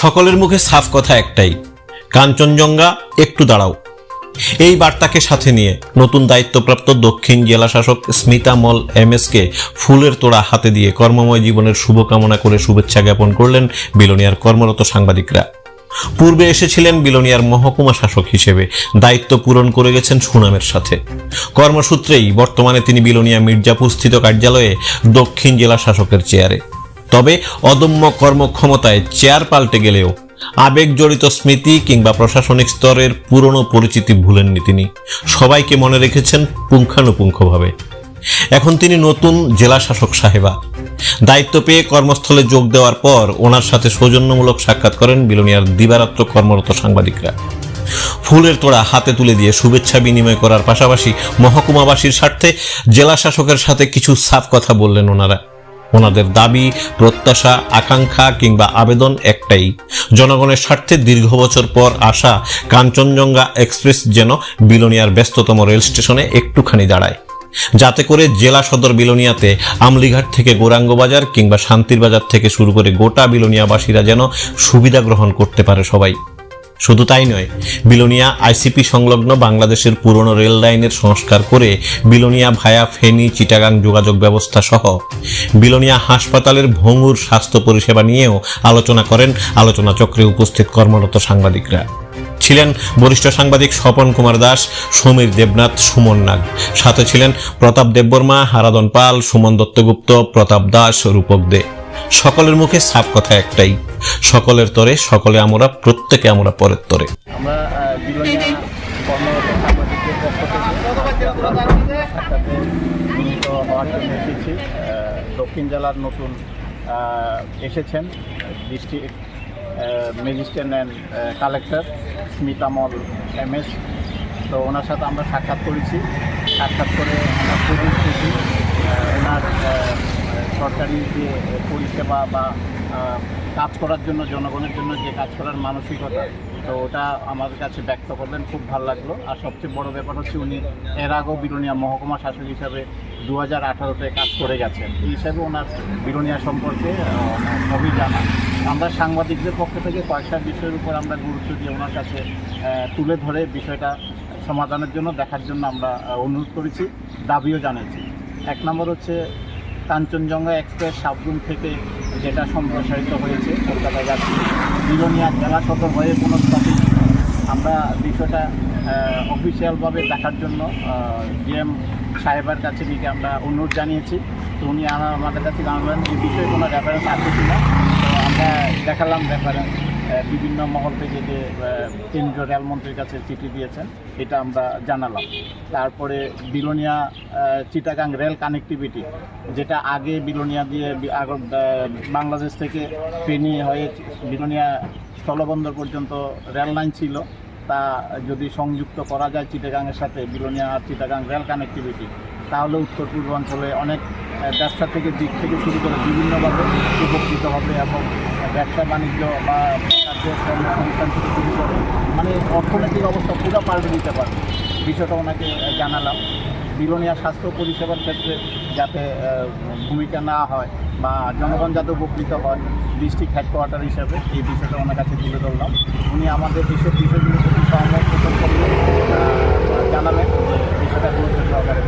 সকলের মুখে সাফ কথা একটাই, কাঞ্চনজঙ্ঘা, একটু দাঁড়াও। এই বার্তাকে সাথে নিয়ে নতুন দায়িত্বপ্রাপ্ত দক্ষিণ জেলা শাসক স্মিতা মল এমএসকে ফুলের তোড়া হাতে দিয়ে কর্মময় জীবনের শুভকামনা করে শুভেচ্ছা জ্ঞাপন করলেন বিলোনিয়ার কর্মরত সাংবাদিকরা। পূর্বে এসেছিলেন বিলোনিয়ার মহকুমা শাসক হিসেবে, দায়িত্ব পূরণ করে গেছেন সুনামের সাথে। কর্মসূত্রেই বর্তমানে তিনি বিলোনিয়া মির্জাপুর স্থিত কার্যালয়ে দক্ষিণ জেলা শাসকের চেয়ারে। তবে অদম্য কর্মক্ষমতায় চেয়ার পাল্টে গেলেও আবেগ জড়িত স্মৃতি কিংবা প্রশাসনিক স্তরের পুরনো পরিচিতি ভুলেননি তিনি। সবাইকে মনে রেখেছেন পুঙ্খানুপুঙ্খভাবে। এখন তিনি নতুন জেলা শাসক সাহেবা। দায়িত্ব পেয়ে কর্মস্থলে যোগ দেওয়ার পর ওনার সাথে সৌজন্যমূলক সাক্ষাৎ করেন বিলোনিয়ার দিবারাত্র কর্মরত সাংবাদিকরা। ফুলের তোড়া হাতে তুলে দিয়ে শুভেচ্ছা বিনিময় করার পাশাপাশি মহকুমাবাসীর স্বার্থে জেলা শাসকের সাথে কিছু সাফ কথা বললেন ওনারা। ওনাদের দাবি, প্রত্যাশা, আকাঙ্ক্ষা কিংবা আবেদন একটাই, জনগণের স্বার্থে দীর্ঘ বছর পর আসা কাঞ্চনজঙ্ঘা এক্সপ্রেস যেন বিলোনিয়ার ব্যস্ততম রেল স্টেশনে একটুখানি দাঁড়ায়। যাতে করে জেলা সদর বিলোনিয়াতে আমলিঘাট থেকে গৌরাঙ্গ বাজার কিংবা শান্তির বাজার থেকে শুরু করে গোটা বিলোনিয়াবাসীরা যেন সুবিধা গ্রহণ করতে পারে সবাই। শুধু তাই নয়, বিলোনিয়া আইসিপি সংলগ্ন বাংলাদেশের পুরনো রেল লাইনের সংস্কার করে বিলোনিয়া ভায়া ফেনী চিটাগাং যোগাযোগ ব্যবস্থা সহ বিলোনিয়া হাসপাতালের ভঙ্গুর স্বাস্থ্য পরিষেবা নিয়েও আলোচনা করেন আলোচনা চক্রে উপস্থিত কর্মরত সাংবাদিকরা। ছিলেন বরিষ্ঠ সাংবাদিক স্বপন কুমার দাস, সমীর দেবনাথ, সুমন নাগ। সাথে ছিলেন প্রতাপ দেববর্মা হারাদন পাল, সুমন দত্তগুপ্ত, প্রতাপ দাস, রূপক দে। সকলের মুখে সাফ কথা একটাই। সকলের তরে, সকলে আমরা, প্রত্যেকে আমরা পরের তরে। আমরা দক্ষিণ জেলার নতুন এসেছেন district magistrate and collector Smita Mal M S. তো ওনার সাথে আমরা সাক্ষাৎ করেছি। সাক্ষাৎ করে আমরা খুবই খুশি। ওনার সরকারি যে পরিষেবা বা কাজ করার জন্য, জনগণের জন্য যে কাজ করার মানসিকতা, তো ওটা আমাদের কাছে ব্যক্ত করলেন, খুব ভালো লাগল। আর সবচেয়ে বড় ব্যাপার হচ্ছে উনি এর আগেও বিরোনিয়া মহকুমা শাসক হিসাবে দু হাজার আঠারোতে কাজ করে গেছেন। এই হিসাবে ওনার বিরোনিয়া সম্পর্কে সবই জানা। আমরা সাংবাদিকদের পক্ষ থেকে কয়েকটা বিষয়ের উপর আমরা গুরুত্ব দিয়ে ওনার কাছে তুলে ধরে বিষয়টা সমাধানের জন্য দেখার জন্য আমরা অনুরোধ করেছি, দাবিও জানিয়েছি এক নম্বর হচ্ছে কাঞ্চনজঙ্ঘা এক্সপ্রেস সাবরুম থেকে যেটা সম্প্রসারিত হয়েছে কলকাতা যাচ্ছে বিলোনিয়া জেলা সদর হয়ে কোনো স্টপেজ আমরা বিষয়টা অফিসিয়ালভাবে দেখার জন্য জিএম সাহেবের কাছে নিয়ে আমরা অনুরোধ জানিয়েছি। তো উনি আমা- আমাদের কাছে জানালেন এই বিষয়ে কোনো রেফারেন্স আছে কিনা। তো আমরা দেখালাম রেফারেন্স বিভিন্ন মহল থেকে যে কেন্দ্রীয় রেলমন্ত্রীর কাছে চিঠি দিয়েছেন, এটা আমরা জানালাম। তারপরে বিলোনিয়া চিটাগাং রেল কানেক্টিভিটি, যেটা আগে বিলোনিয়া দিয়ে বাংলাদেশ থেকে ফেনী হয়ে বিলোনিয়া স্থলবন্দর পর্যন্ত রেল লাইন ছিল, তা যদি সংযুক্ত করা যায় চিটাগাংয়ের সাথে, বিলোনিয়া আর চিটাগাং রেল কানেক্টিভিটি, তাহলে উত্তর পূর্বাঞ্চলে অনেক ব্যবসা থেকে দিক থেকে শুরু করে বিভিন্নভাবে উপকৃত হবে এবং ব্যবসা বাণিজ্য বা কর্মসংস্থান থেকে শুরু করে মানে অর্থনৈতিক অবস্থা পুরো পাল্টে দিতে পারবে। বিষয়টা ওনাকে জানালাম। বিলনিয়া স্বাস্থ্য পরিষেবার ক্ষেত্রে যাতে ভূমিকা না হয় বা জনগণ যাতে উপকৃত হয়, ডিস্ট্রিক্ট হেডকোয়ার্টার হিসাবে এই বিষয়টা ওনার কাছে তুলে ধরলাম। উনি আমাদের বিশ্ব বিষয়গুলো সহমত জানালেন বিষয়টা গুরুত্ব সহকারে